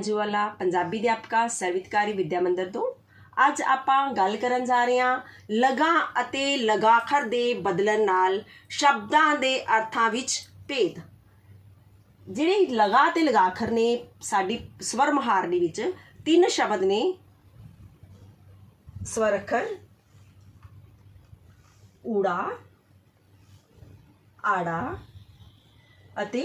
ਮੰਜੂਵਾਲਾ ਪੰਜਾਬੀ ਅਧਿਆਪਕਾ ਸਰਵਿਤਕਾਰੀ ਵਿਦਿਆ ਮੰਦਰ ਤੋਂ। ਅੱਜ ਆਪਾਂ ਗੱਲ ਕਰਨ ਜਾ ਰਹੇ ਹਾਂ ਲਗਾ ਅਤੇ ਲਗਾਖਰ ਦੇ ਬਦਲਣ ਨਾਲ ਸ਼ਬਦਾਂ ਦੇ ਅਰਥਾਂ ਵਿੱਚ ਭੇਦ। ਜਿਹੜੇ ਲਗਾ ਤੇ ਲਗਾਖਰ ਨੇ ਸਾਡੀ ਸਵਰ ਮਹਾਰਨੀ ਵਿੱਚ ਤਿੰਨ ਸ਼ਬਦ ਨੇ। ਸਵਰ ਅੱਖਰ ਊੜਾ, ਆੜਾ ਅਤੇ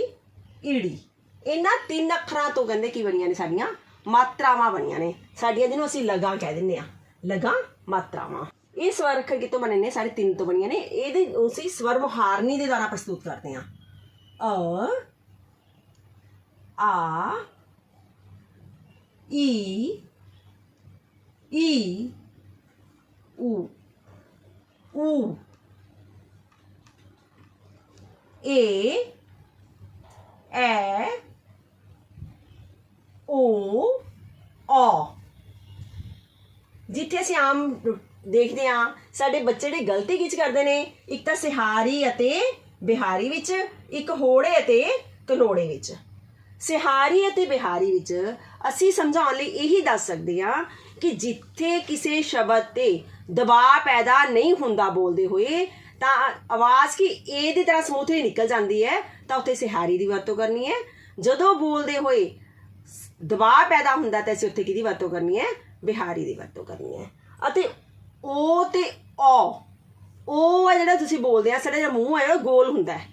ਈੜੀ। ਇਹਨਾਂ ਤਿੰਨ ਅੱਖਰਾਂ ਤੋਂ ਕਹਿੰਦੇ ਕੀ ਬਣੀਆਂ ਨੇ ਸਾਡੀਆਂ? ਮਾਤਰਾਵਾਂ ਬਣੀਆਂ ਨੇ। ਸਾਡੀਆਂ ਜਿਹਨੂੰ ਅਸੀਂ ਲਗਾ ਕਹਿ ਦਿੰਦੇ ਆ ਲਗਾ, ਮਾਤਰਾਵਾਂ। ਇਹ ਸਵਰ ਅੱਖਰ ਕਿਤੋਂ ਬਣੇ ਨੇ? ਸਾਡੇ ਤਿੰਨ ਤੋਂ ਬਣੀਆਂ ਨੇ। ਇਹਦੇ ਅਸੀਂ ਸਵਰ ਮੁਹਾਰਨੀ ਦੇ ਦੁਆਰਾ ਪ੍ਰਸਤੁਤ ਕਰਦੇ ਆ ਅ, ਆ, ਈ ਈ ਊ ਊ ਏ, ਐ ਓ ਔ। ਜਿੱਥੇ ਅਸੀਂ ਆਮ ਦੇਖਦੇ ਆ ਸਾਡੇ ਬੱਚੇ ਜਿਹੜੇ ਗਲਤੀ ਕਿਚ ਕਰਦੇ ਨੇ, ਇੱਕ ਤਾਂ ਸਿਹਾਰੀ ਅਤੇ ਬਿਹਾਰੀ ਵਿੱਚ, ਇੱਕ ਹੋੜੇ ਅਤੇ ਕਨੋੜੇ ਵਿੱਚ। ਸਿਹਾਰੀ ਅਤੇ ਬਿਹਾਰੀ ਵਿੱਚ ਅਸੀਂ ਸਮਝਾਉਣ ਲਈ ਇਹੀ ਦੱਸ ਸਕਦੇ ਹਾਂ ਕਿ ਜਿੱਥੇ ਕਿਸੇ ਸ਼ਬਦ ਤੇ ਦਬਾਅ ਪੈਦਾ ਨਹੀਂ ਹੁੰਦਾ ਬੋਲਦੇ ਹੋਏ, ਤਾਂ ਆਵਾਜ਼ ਕੀ ਏ ਦੀ ਤਰ੍ਹਾਂ ਸਮੂਥਲੀ ਨਿਕਲ ਜਾਂਦੀ ਹੈ, ਤਾਂ ਉੱਥੇ ਸਿਹਾਰੀ ਦੀ ਵਰਤੋਂ ਕਰਨੀ ਹੈ। ਜਦੋਂ ਬੋਲਦੇ ਹੋਏ ਦਬਾਅ ਪੈਦਾ ਹੁੰਦਾ ਤਾਂ ਅਸੀਂ ਉੱਥੇ ਕਿਹਦੀ ਵਰਤੋਂ ਕਰਨੀ ਹੈ? ਬਿਹਾਰੀ ਦੀ ਵਰਤੋਂ ਕਰਨੀ ਹੈ। ਅਤੇ ਓ ਤੇ ਔ ਓ ਹੈ ਜਿਹੜਾ ਤੁਸੀਂ ਬੋਲਦੇ ਆ, ਸਾਡਾ ਜਿਹੜਾ ਮੂੰਹ ਹੈ ਉਹ ਗੋਲ ਹੁੰਦਾ ਹੈ।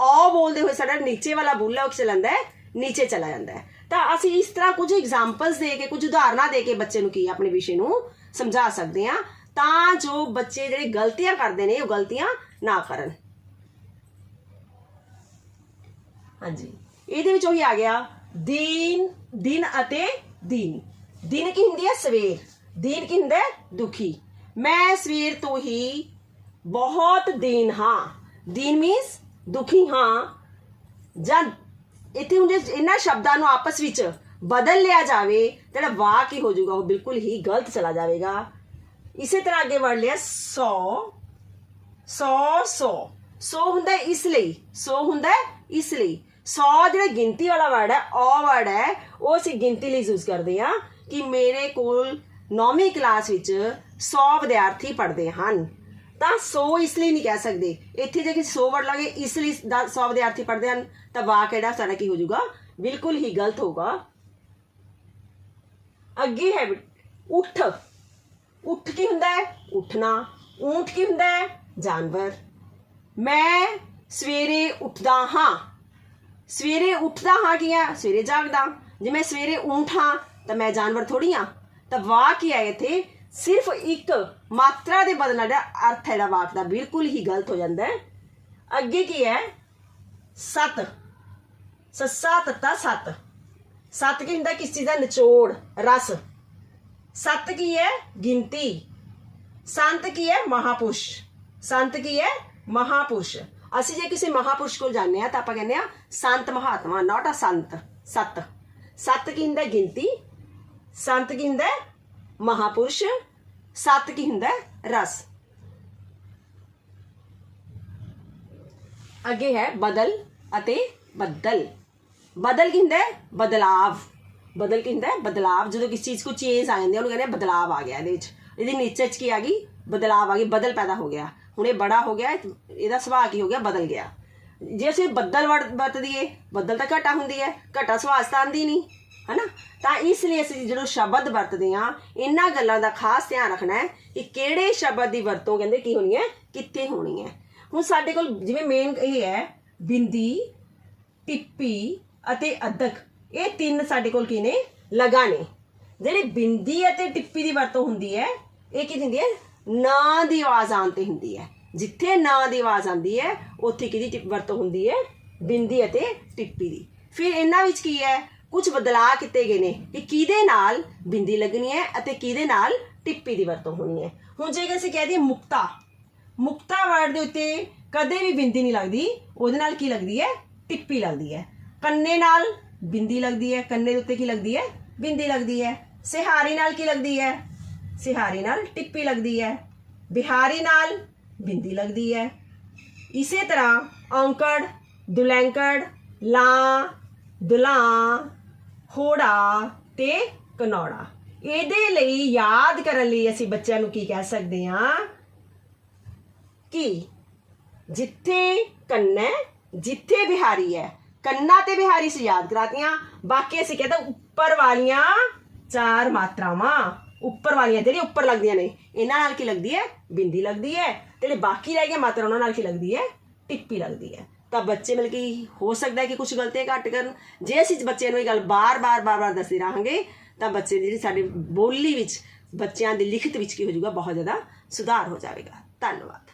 ਔ ਬੋਲਦੇ ਹੋਏ ਸਾਡਾ ਨੀਚੇ ਵਾਲਾ ਬੁੱਲਾ ਉਹ ਚਲਾ ਹੈ, ਨੀਚੇ ਚਲਾ ਜਾਂਦਾ ਹੈ। ਤਾਂ ਅਸੀਂ ਇਸ ਤਰ੍ਹਾਂ ਕੁਝ ਐਗਜ਼ਾਮਪਲਸ ਦੇ ਕੇ, ਕੁਝ ਉਦਾਹਰਨਾਂ ਦੇ ਕੇ ਬੱਚੇ ਨੂੰ ਕੀ, ਆਪਣੇ ਵਿਸ਼ੇ ਨੂੰ ਸਮਝਾ ਸਕਦੇ ਹਾਂ, ਤਾਂ ਜੋ ਬੱਚੇ ਜਿਹੜੇ ਗਲਤੀਆਂ ਕਰਦੇ ਨੇ, ਉਹ ਗਲਤੀਆਂ ਨਾ ਕਰਨ। ਹਾਂਜੀ। ਇਹਦੇ ਵਿੱਚ ਉਹੀ ਆ ਗਿਆ ਦੀਨ, ਦਿਨ ਅਤੇ ਦਿਨ। ਦਿਨ ਕੀ ਹੁੰਦੀ ਹੈ? ਸਵੇਰ। ਦੀਨ ਕੀ ਹੁੰਦਾ ਦੁਖੀ। ਮੈਂ ਸਵੇਰ ਤੋਂ ਹੀ ਬਹੁਤ ਦਿਨ ਹਾਂ। ਦਿਨ ਮੀਨਸ ਦੁਖੀ ਹਾਂ। ਜਦ ਇੱਥੇ ਹੁੰਦੇ ਇਹਨਾਂ ਸ਼ਬਦਾਂ ਨੂੰ ਆਪਸ ਵਿੱਚ ਬਦਲ ਲਿਆ ਜਾਵੇ ਜਿਹੜਾ ਵਾਕ ਹੀ ਹੋ ਜਾਊਗਾ? ਉਹ ਬਿਲਕੁਲ ਹੀ ਗਲਤ ਚਲਾ ਜਾਵੇਗਾ। ਇਸੇ ਤਰ੍ਹਾਂ ਅੱਗੇ ਵੜ ਲਿਆ 100 100 100 100 ਹੁੰਦਾ ਇਸ ਲਈ। 100 ਹੁੰਦਾ ਇਸ ਲਈ। 100 ਜਿਹੜਾ ਗਿਣਤੀ ਵਾਲਾ ਵਰਡ ਹੈ ਔ ਵਰਡ ਹੈ, ਉਹ ਅਸੀਂ ਗਿਣਤੀ ਲਈ ਯੂਜ਼ ਕਰਦੇ ਹਾਂ ਕਿ ਮੇਰੇ ਕੋਲ 9ਵੀਂ ਕਲਾਸ ਵਿੱਚ 100 ਵਿਦਿਆਰਥੀ ਪੜ੍ਹਦੇ ਹਨ। ਤਾਂ 100 ਇਸ ਲਈ ਨਹੀਂ ਕਹਿ ਸਕਦੇ। ਇੱਥੇ ਜੇ ਕਿ 100 ਵਰਡ ਲਾਗੇ ਇਸ ਲਈ 100 ਵਿਦਿਆਰਥੀ ਪੜ੍ਹਦੇ ਹਨ। ਤਾਂ ਵਾਕ ਜਿਹੜਾ ਸਾਡਾ ਕੀ ਹੋ ਜਾਊਗਾ? ਬਿਲਕੁਲ ਹੀ ਗਲਤ ਹੋਗਾ ਅੱਗੇ ਹੈ ਉੱਠ। ਉੱਠ ਕੀ ਹੁੰਦਾ ਹੈ? ਉੱਠਣਾ। ਊਂਠ ਕੀ ਹੁੰਦਾ ਹੈ? ਜਾਨਵਰ। ਮੈਂ ਸਵੇਰੇ ਉੱਠਦਾ ਹਾਂ। ਸਵੇਰੇ ਉੱਠਦਾ ਹਾਂ ਕੀ ਹੈ ਸਵੇਰੇ ਜਾਗਦਾ। ਜੇ ਮੈਂ ਸਵੇਰੇ ਊਂਠ ਹਾਂ ਤਾਂ ਮੈਂ ਜਾਨਵਰ ਥੋੜੀ ਹਾਂ ਤਾਂ ਵਾਕ ਕੀ ਹੈ ਇੱਥੇ? ਸਿਰਫ ਇੱਕ ਮਾਤਰਾ ਦੇ ਬਦਲਣ ਦਾ ਅਰਥ ਹੈ ਦਾ ਵਾਕ ਦਾ ਬਿਲਕੁਲ ਹੀ ਗਲਤ ਹੋ ਜਾਂਦਾ ਹੈ। ਅੱਗੇ ਕੀ ਹੈ? ਸਤ। ਸੱਸਾ ਤੱਤਾ ਸਤ। ਸਤ ਕੀ ਹੁੰਦਾ? ਕਿਸੇ ਚੀਜ਼ ਦਾ? ਨਿਚੋੜ, ਰਸ। ਸਤ ਕੀ ਹੈ? ਗਿਣਤੀ। ਸੰਤ ਕੀ ਹੈ? ਮਹਾਪੁਰਸ਼। ਸੰਤ ਕੀ ਹੈ? ਮਹਾਪੁਰਸ਼। ਅਸੀਂ ਜੇ ਕਿਸੇ ਮਹਾਪੁਰਸ਼ ਕੋਲ ਜਾਂਦੇ ਆ ਤਾਂ ਆਪਾਂ ਕਹਿੰਦੇ ਆ ਸੰਤ ਮਹਾਤਮਾ ਨਾਟ ਅ ਸੰਤ ਸਤ ਸਤ ਕੀ ਹੁੰਦਾ ਹੈ? ਗਿਣਤੀ ਸੰਤ ਕੀ ਹੁੰਦਾ ਹੈ? ਮਹਾਪੁਰਸ਼ ਸਤ ਕੀ ਹੁੰਦਾ ਹੈ? ਰਸ ਅੱਗੇ ਹੈ ਬਦਲ ਅਤੇ ਬੱਦਲ ਬਦਲ ਕੀ ਹੁੰਦਾ ਹੈ? ਬਦਲਾਵ ਬਦਲ ਕੀ ਹੁੰਦਾ ਹੈ? ਬਦਲਾਵ ਜਦੋਂ ਕਿਸੇ ਚੀਜ਼ ਕੋ ਚੇਂਜ ਆ ਜਾਂਦੀ ਹੈ ਉਹਨੂੰ ਕਹਿੰਦੇ ਆ ਬਦਲਾਵ ਆ ਗਿਆ ਇਹਦੇ ਵਿੱਚ ਇਹਦੀ ਨੀਚੇ ਚ ਕੀ ਆ ਗਈ ਬਦਲਾਵ ਆ ਗਈ ਬਦਲ ਪੈਦਾ ਹੋ ਗਿਆ। ਹੁਣ ਇਹ ਬੜਾ ਹੋ ਗਿਆ, ਇਹਦਾ ਸੁਭਾਅ ਕੀ ਹੋ ਗਿਆ? ਬਦਲ ਗਿਆ। ਜੇ ਅਸੀਂ ਬੱਦਲ ਵਰ- ਵਰਤ ਦਈਏ, ਬੱਦਲ ਤਾਂ ਘਟਾ ਹੁੰਦੀ ਹੈ, ਘਟਾ ਸੁਭਾਅ ਤਾਂ ਆਉਂਦੀ ਨਹੀਂ, ਹਨਾ? ਤਾਂ ਇਸ ਲਈ ਅਸੀਂ ਜਦੋਂ ਸ਼ਬਦ ਵਰਤਦੇ ਹਾਂ, ਇਹਨਾਂ ਗੱਲਾਂ ਦਾ ਖਾਸ ਧਿਆਨ ਰੱਖਣਾ ਹੈ ਕਿ ਕਿਹੜੇ ਸ਼ਬਦ ਦੀ ਵਰਤੋਂ ਕਹਿੰਦੇ ਕੀ ਹੋਣੀ ਹੈ, ਕਿੱਥੇ ਹੋਣੀ ਹੈ। ਹੁਣ ਸਾਡੇ ਕੋਲ ਜਿਵੇਂ ਮੇਨ ਇਹ ਹੈ, ਬਿੰਦੀ, ਟਿੱਪੀ ਅਤੇ ਅਦਕ। ਇਹ ਤਿੰਨ ਸਾਡੇ ਕੋਲ ਕੀ ਨੇ? ਲਗਾ ਨੇ। ਜਿਹੜੇ ਬਿੰਦੀ ਅਤੇ ਟਿੱਪੀ ਦੀ ਵਰਤੋਂ ਹੁੰਦੀ ਹੈ, ਇਹ ਕੀ ਹੁੰਦੀ ਹੈ? ਨਾ ਦੀ ਆਵਾਜ਼ ਆਉਣ ਤੇ ਹੁੰਦੀ ਹੈ। ਜਿੱਥੇ ਨਾ ਦੀ ਆਵਾਜ਼ ਆਉਂਦੀ ਹੈ, ਉੱਥੇ ਕਿਹਦੀ ਟਿੱਪ ਵਰਤੋਂ ਹੁੰਦੀ ਹੈ? ਬਿੰਦੀ ਅਤੇ ਟਿੱਪੀ ਦੀ। ਫਿਰ ਇਹਨਾਂ ਵਿੱਚ ਕੀ ਹੈ? ਕੁਝ ਬਦਲਾਅ ਕੀਤੇ ਗਏ ਨੇ ਕਿ ਕਿਹਦੇ ਨਾਲ ਬਿੰਦੀ ਲੱਗਣੀ ਹੈ ਅਤੇ ਕਿਹਦੇ ਨਾਲ ਟਿੱਪੀ ਦੀ ਵਰਤੋਂ ਹੋਣੀ ਹੈ। ਹੁਣ ਜੇਕਰ ਅਸੀਂ ਕਹਿ ਦਈਏ ਮੁਕਤਾ ਮੁਕਤਾ ਵਰਡ ਦੇ ਉੱਤੇ ਕਦੇ ਵੀ ਬਿੰਦੀ ਨਹੀਂ ਲੱਗਦੀ। ਉਹਦੇ ਨਾਲ ਕੀ ਲੱਗਦੀ ਹੈ? ਟਿੱਪੀ ਲੱਗਦੀ ਹੈ। ਕੰਨੇ ਨਾਲ ਬਿੰਦੀ ਲੱਗਦੀ ਹੈ, ਕੰਨੇ ਦੇ ਉੱਤੇ ਕੀ ਲੱਗਦੀ ਹੈ? ਬਿੰਦੀ ਲੱਗਦੀ ਹੈ। ਸਿਹਾਰੀ ਨਾਲ ਕੀ ਲੱਗਦੀ ਹੈ? ਸਿਹਾਰੀ ਨਾਲ ਟਿੱਪੀ ਲੱਗਦੀ ਹੈ, ਬਿਹਾਰੀ ਨਾਲ ਬਿੰਦੀ ਲੱਗਦੀ ਹੈ। ਇਸੇ ਤਰ੍ਹਾਂ ਔਂਕੜ, ਦੁਲੈਂਕੜ, ਲਾਂ, ਦੁਲਾਂ, ਹੋੜਾ ਤੇ ਕਨੌੜਾ। ਇਹਦੇ ਲਈ ਯਾਦ ਕਰਨ ਲਈ ਅਸੀਂ ਬੱਚਿਆਂ ਨੂੰ ਕੀ ਕਹਿ ਸਕਦੇ ਹਾਂ? ਕਿ ਜਿੱਥੇ ਕੰਨਾ ਜਿੱਥੇ ਬਿਹਾਰੀ ਹੈ, ਕੰਨਾ ਤੇ ਬਿਹਾਰੀ ਸੇ ਯਾਦ ਕਰਾਤੀਆਂ। ਬਾਕੀ ਅਸੀਂ ਕਹਿੰਦੇ ਉੱਪਰ ਵਾਲੀਆਂ ਚਾਰ ਮਾਤਰਾਵਾਂ। ਉੱਪਰ ਵਾਲੀਆਂ ਜਿਹੜੀਆਂ ਉੱਪਰ ਲੱਗਦੀਆਂ ਨੇ, ਇਹਨਾਂ ਨਾਲ ਕੀ ਲੱਗਦੀ ਹੈ? ਬਿੰਦੀ ਲੱਗਦੀ ਹੈ। ਤੇ ਜਿਹੜੇ ਬਾਕੀ ਰਹਿ ਗਏ, ਮਾਤਰਾ ਉਹਨਾਂ ਨਾਲ ਕੀ ਲੱਗਦੀ ਹੈ? ਟਿੱਪੀ ਲੱਗਦੀ ਹੈ। ਤਾਂ ਬੱਚੇ ਮਿਲ ਕੇ ਹੋ ਸਕਦਾ ਹੈ ਕਿ ਕੁਝ ਗਲਤੀਆਂ ਘੱਟ ਕਰਨ। ਜੇ ਅਸੀਂ ਬੱਚੇ ਨੂੰ ਇਹ ਗੱਲ ਬਾਰ-ਬਾਰ ਬਾਰ-ਬਾਰ ਦੱਸਦੇ ਰਹਾਂਗੇ, ਤਾਂ ਬੱਚੇ ਦੀ ਜਿਹੜੀ ਸਾਡੀ ਬੋਲੀ ਵਿੱਚ, ਬੱਚਿਆਂ ਦੀ ਲਿਖਤ ਵਿੱਚ ਕੀ ਹੋ ਜਾਊਗਾ, ਬਹੁਤ ਜ਼ਿਆਦਾ ਸੁਧਾਰ ਹੋ ਜਾਵੇਗਾ। ਧੰਨਵਾਦ।